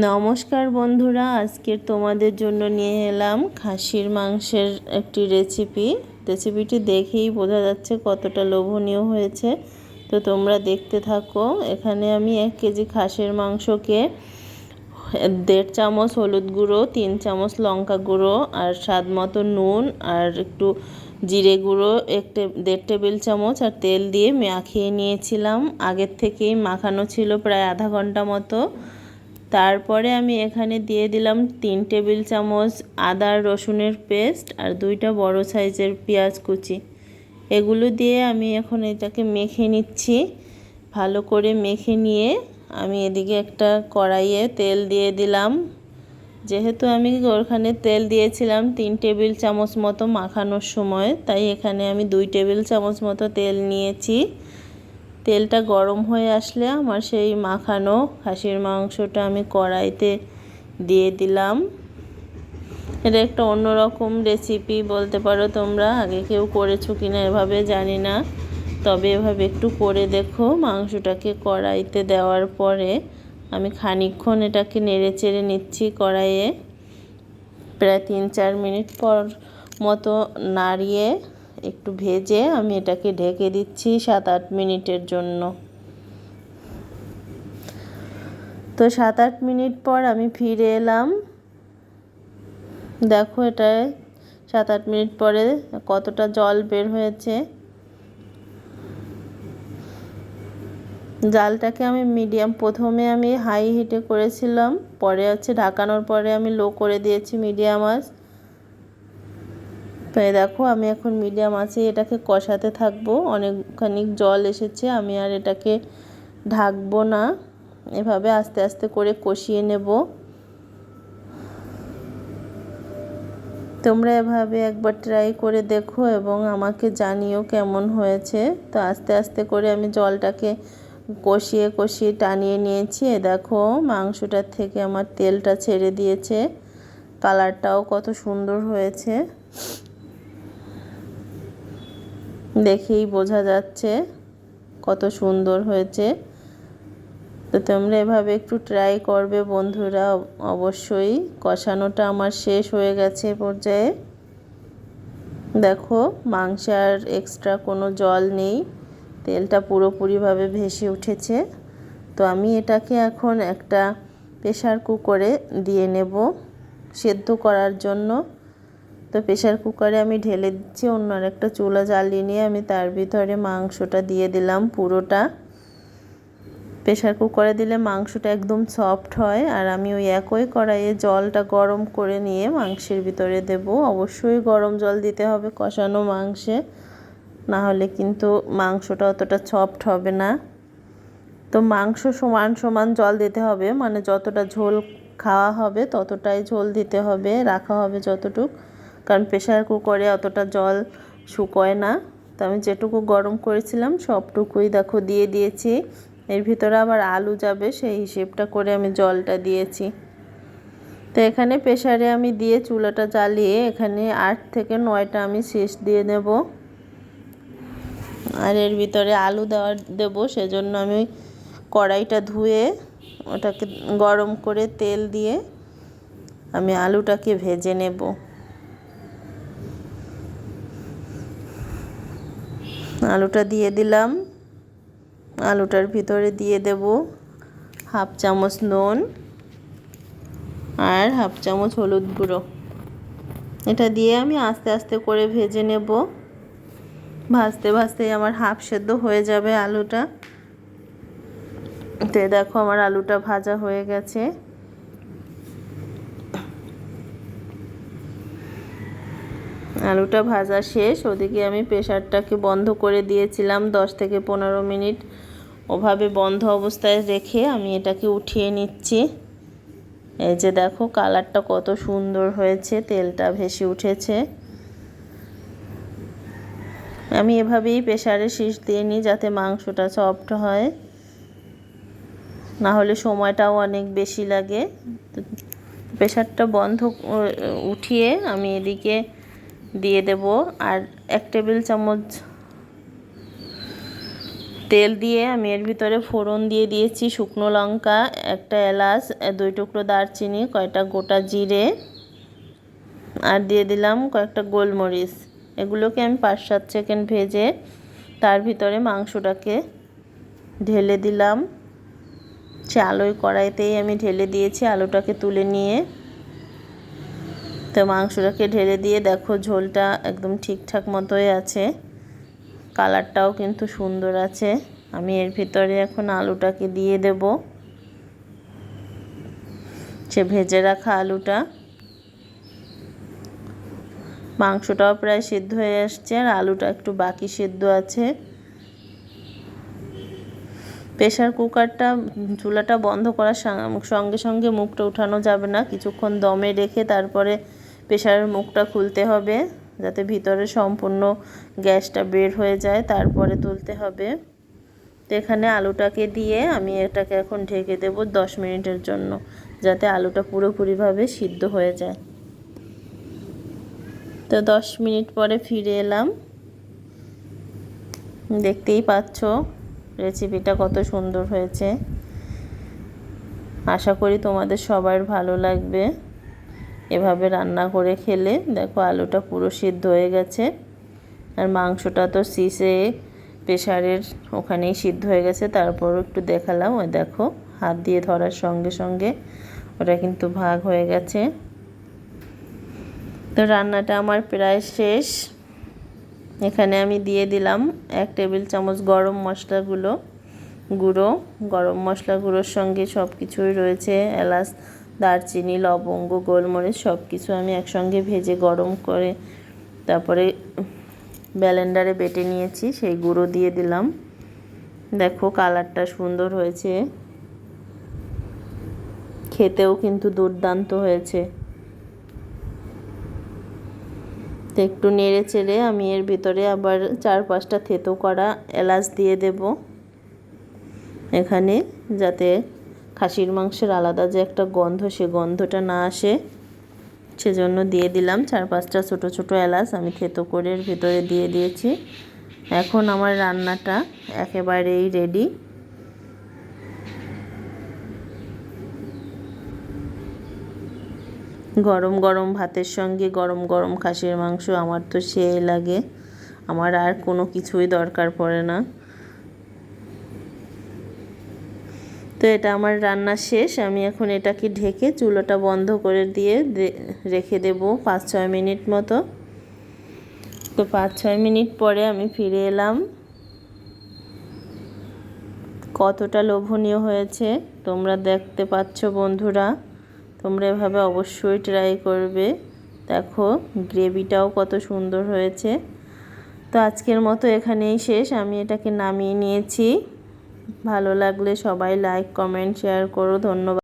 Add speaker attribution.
Speaker 1: নমস্কার বন্ধুরা, আজকের তোমাদের জন্য নিয়ে এলাম খাসির মাংসের একটি রেসিপি রেসিপিটি দেখেই বোঝা যাচ্ছে কতটা লোভনীয় হয়েছে। তো তোমরা দেখতে থাকো, এখানে আমি এক কেজি খাসির মাংসকে দেড় চামচ হলুদ গুঁড়ো, তিন চামচ লঙ্কা গুঁড়ো আর স্বাদ মতো নুন আর একটু জিরে গুঁড়ো, এক দেড় টেবিল চামচ আর তেল দিয়ে মাখিয়ে নিয়েছিলাম। আগের থেকেই মাখানো ছিল প্রায় আধা ঘণ্টা মতো। তারপরে আমি এখানে দিয়ে দিলাম তিন টেবিল চামচ আদা রসুনের পেস্ট আর দুইটা বড় সাইজের পেঁয়াজ কুচি। এগুলো দিয়ে আমি এখন এটাকে মেখে নিচ্ছি। ভালো করে মেখে নিয়ে আমি এদিকে একটা কড়াইয়ে তেল দিয়ে দিলাম। যেহেতু আমি ওখানে তেল দিয়েছিলাম তিন টেবিল চামচ মতো মাখানোর সময়, তাই এখানে আমি দুই টেবিল চামচ মতো তেল নিয়েছি। তেলটা গরম হয়ে আসলে আমার সেই মাখানো খাসির মাংসটা আমি কড়াইতে দিয়ে দিলাম। এটা একটা অন্যরকম রেসিপি বলতে পারো তোমরা, আগে কেউ করেছ কি না এভাবে জানি না। তবে এভাবে একটু করে দেখো মাংসটাকে কড়াইতে দেওয়ার পরে আমি খানিক্ষণ এটাকে নেড়ে চেড়ে নিচ্ছি কড়াইয়ে। প্রায় তিন চার মিনিট পর মতো নাড়িয়ে একটু ভেজে আমি এটাকে ঢেকে দিচ্ছি সাত আট মিনিটের জন্য। তো সাত আট মিনিট পর আমি ফিরে এলাম। দেখো এটায় সাত আট মিনিট পরে কতটা জল বের হয়েছে। জালটাকে আমি মিডিয়াম প্রথমে আমি হাই হিটে করেছিলাম, পরে হচ্ছে ঢাকানোর পরে আমি লো করে দিয়েছি মিডিয়াম আঁচ। তো দেখো, আমি এখন মিডিয়াম আছে, এটাকে কষাতে থাকব। অনেকখানি জল এসেছে, আমি আর এটাকে ঢাকবো না। এভাবে আস্তে আস্তে করে কষিয়ে নেব। তোমরা এভাবে একবার ট্রাই করে দেখো এবং আমাকে জানিও কেমন হয়েছে। তো আস্তে আস্তে করে আমি জলটাকে কষিয়ে কষিয়ে টানিয়ে নিয়েছি। এ দেখো মাংসটার থেকে আমার তেলটা ছেড়ে দিয়েছে। কালারটাও কত সুন্দর হয়েছে। দেখেই বোঝা যাচ্ছে কত সুন্দর হয়েছে। তো তোমরা এভাবে একটু ট্রাই করবে বন্ধুরা, অবশ্যই। কষানোটা আমার শেষ হয়ে গেছে পর্যায়ে। দেখো, মাংসে আর এক্সট্রা কোনো জল নেই। তেলটা পুরোপুরিভাবে ভেসে উঠেছে। তো আমি এটাকে এখন একটা প্রেশার কুকারে দিয়ে নেব। সেদ্ধ করার জন্য। তো প্রেশার কুকারে আমি ঢেলে দিচ্ছি, অন্য একটা চুলা জ্বালিয়ে নিয়ে আমি তার ভিতরে মাংসটা দিয়ে দিলাম পুরোটা। প্রেশার কুকারে দিলে মাংসটা একদম সফট হয় আর আমি ওই একই কড়াইয়ে জলটা গরম করে নিয়ে মাংসের ভিতরে দেব। অবশ্যই গরম জল দিতে হবে কষানো মাংসে, না হলে কিন্তু মাংসটা অতটা সফট হবে না। তো মাংস সমান সমান জল দিতে হবে মানে যতটা ঝোল খাওয়া হবে ততটাই ঝোল দিতে হবে, রাখা হবে যতটুক। কারণ প্রেশার কুকারে অতটা জল শুকোয় না। তো আমি যেটুকু গরম করেছিলাম, সবটুকুই দেখো দিয়ে দিয়েছি। এর ভিতরে আবার আলু যাবে, সেই হিসেবটা করে আমি জলটা দিয়েছি। তো এখানে প্রেশারে আমি দিয়ে চুলাটা জ্বালিয়ে এখানে আট থেকে নয়টা আমি শেষ দিয়ে নেব আর এর ভিতরে আলু দেওয়ার, দেবো, সেজন্য আমি কড়াইটা ধুয়ে ওটাকে গরম করে তেল দিয়ে আমি আলুটাকে ভেজে নেব। আলুটা দিয়ে দিলাম। আলুটার ভিতরে দিয়ে দেব হাফ চামচ নুন আর হাফ চামচ হলুদ গুঁড়ো। এটা দিয়ে আমি আস্তে আস্তে করে ভেজে নেব। ভাজতে ভাজতে আমার হাফ সেদ্ধ হয়ে যাবে আলুটা। তো দেখো আমার আলুটা ভাজা হয়ে গেছে। আলুটা ভাজা শেষ। ওদিকে আমি প্রেশারটাকে বন্ধ করে দিয়েছিলাম দশ থেকে পনেরো মিনিট। ওভাবে বন্ধ অবস্থায় রেখে আমি এটাকে উঠিয়ে নিচ্ছি। এই যে দেখো, কালারটা কত সুন্দর হয়েছে, তেলটা ভেসে উঠেছে। আমি এভাবেই প্রেশারে শীষ দিয়ে নিই যাতে মাংসটা সফট হয়। না হলে সময়টাও অনেক বেশি লাগে। প্রেশারটা বন্ধ, উঠিয়ে আমি এদিকে দিয়ে দেব আর এক টেবিল চামচ তেল দিয়ে আমি এর ভিতরে ফোড়ন দিয়ে দিয়েছি শুকনো লঙ্কা, একটা এলাচ দুই টুকরো দারচিনি, কয়টা গোটা জিরে, আর দিয়ে দিলাম কয়েকটা গোলমরিচ। এগুলোকে আমি পাঁচ সাত সেকেন্ড ভেজে তার ভিতরে মাংসটাকে ঢেলে দিলাম। সে আলোয় কড়াইতেই আমি ঢেলে দিয়েছি, আলুটাকে তুলে নিয়ে তো মাংসটাকে ঢেলে দিয়ে দেখো ঝোলটা একদম ঠিকঠাক মতোই আছে। কালারটাও কিন্তু সুন্দর আছে। আমি এর ভিতরে এখন আলুটাকে দিয়ে দেব। সে ভেজে রাখা আলুটা। মাংসটাও প্রায় সিদ্ধ হয়ে আসছে আর আলুটা একটু বাকি সিদ্ধ আছে। প্রেশার কুকারটা, চুলাটা বন্ধ করার সঙ্গে সঙ্গে মুখটা উঠানো যাবে না। কিছুক্ষণ দমে রেখে তারপরে প্রেশারের মুখটা খুলতে হবে যাতে ভিতরে সম্পূর্ণ গ্যাসটা বের হয়ে যায়, তারপরে তুলতে হবে। তো এখানে আলুটাকে দিয়ে আমি এটাকে এখন ঢেকে দেব দশ মিনিটের জন্য, যাতে আলুটা পুরোপুরিভাবে সিদ্ধ হয়ে যায়। তো দশ মিনিট পরে ফিরে এলাম। দেখতেই পাচ্ছ রেসিপিটা কত সুন্দর হয়েছে। আশা করি তোমাদের সবার ভালো লাগবে। এভাবে রান্না করে খেলে দেখো আলুটা পুরো সিদ্ধ হয়ে গেছে। আর মাংসটা তো সিসে প্রেশারের ওখানেই সিদ্ধ হয়ে গেছে, তারপরও একটু দেখালাম। ওই দেখো, হাত দিয়ে ধরার সঙ্গে সঙ্গে ওটা কিন্তু ভাগ হয়ে গেছে। তো রান্নাটা আমার প্রায় শেষ। এখানে আমি দিয়ে দিলাম এক টেবিল চামচ গরম মশলাগুলো, গুঁড়ো। গরম মশলা গুঁড়োর সঙ্গে সব কিছুই রয়েছে, এলাচ দারচিনি, লবঙ্গ, গোলমরিচ সব কিছু আমি একসঙ্গে ভেজে গরম করে তারপরে ব্যালেন্ডারে বেটে নিয়েছি, সেই গুঁড়ো দিয়ে দিলাম। দেখো কালারটা সুন্দর হয়েছে। খেতেও কিন্তু দুর্দান্ত হয়েছে। তো একটু নেড়ে চেড়ে আমি এর ভিতরে আবার চার পাঁচটা থেতো করা এলাচ দিয়ে দেব। এখানে যাতে খাসির মাংসের আলাদা যে একটা গন্ধ, সে গন্ধটা না আসে। সেজন্য দিয়ে দিলাম চার পাঁচটা ছোটো ছোটো এলাচ। আমি থেতো করে ভিতরে দিয়ে দিয়েছি। এখন আমার রান্নাটা একেবারেই রেডি গরম গরম ভাতের সঙ্গে গরম গরম খাসির মাংস আমার তো সেই লাগে। আমার আর কোনো কিছুই দরকার পড়ে না। তো এটা আমার রান্না শেষ, আমি এখন এটাকে ঢেকে চুলোটা বন্ধ করে দিয়ে রেখে দেব পাঁচ ছয় মিনিট মতো। তো পাঁচ ছয় মিনিট পরে আমি ফিরে এলাম। কতটা লোভনীয় হয়েছে, তোমরা দেখতে পাচ্ছ বন্ধুরা। তোমরা এভাবে অবশ্যই ট্রাই করবে। দেখো, গ্রেভিটাও কত সুন্দর হয়েছে। তো আজকের মতো এখানেই শেষ, আমি এটাকে নামিয়ে নিয়েছি। ভালো লাগলে সবাই লাইক কমেন্ট শেয়ার করো ধন্যবাদ।